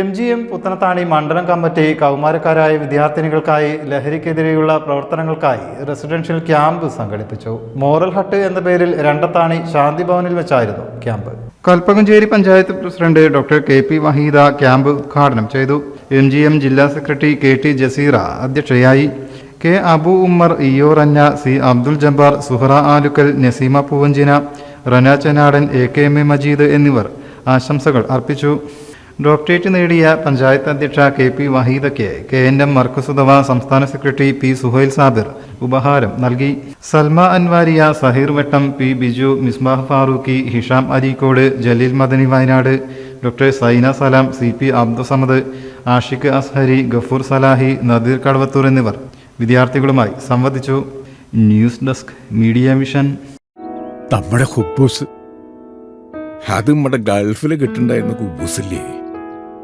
M G M Puthanathani മണ്ഡലം committee കൗമാരക്കാരായ വിദ്യാർത്ഥിനികൾക്കായി ലഹരിക്കെതിരെയുള്ള പ്രവർത്തനങ്ങൾക്കായി റെസിഡൻഷ്യൽ ക്യാമ്പ് സംഘടിപ്പിച്ചു. മോറൽ ഹട്ട് എന്ന പേരിൽ രണ്ടത്താണി ശാന്തിഭവനിൽ വെച്ചായിരുന്നു camp. Kalpakanchery panchayat president doctor K P Waheeda camp ഉദ്ഘാടനം ചെയ്തു. എം ജി എം ജില്ലാ സെക്രട്ടറി കെ ടി ജസീറ അധ്യക്ഷയായി. കെ അബു ഉമ്മർ ഇയോ റന്ന C Abdul Jabbar Suhara Alukkal Naseema Poovanchina Rana Chenadan A K M A Majeed എന്നിവർ ആശംസകൾ അർപ്പിച്ചു. ഡോക്ടറേറ്റ് നേടിയ പഞ്ചായത്ത് അധ്യക്ഷ കെ പി വഹീദയ്ക്ക് കെ എൻ എം മർക്കസുദവ സംസ്ഥാന സെക്രട്ടറി പി സുഹൈൽ സാബിർ ഉപഹാരം നൽകി. സൽമ അൻവാരിയ സഹീർ വട്ടം P Biju Misbah Farooqi Hisham Areekode Jaleel Madani Wayanad doctor Saina Salam C P Abdussamad Ashiq Azhari Gafoor Salahi Nadeer Kadavathur എന്നിവർ വിദ്യാർത്ഥികളുമായി സംവദിച്ചു. News desk media mission. നമ്മുടെ അത് നമ്മുടെ ഗൾഫിൽ കിട്ടുണ്ടായിരുന്ന കുബൂസില്ലേ?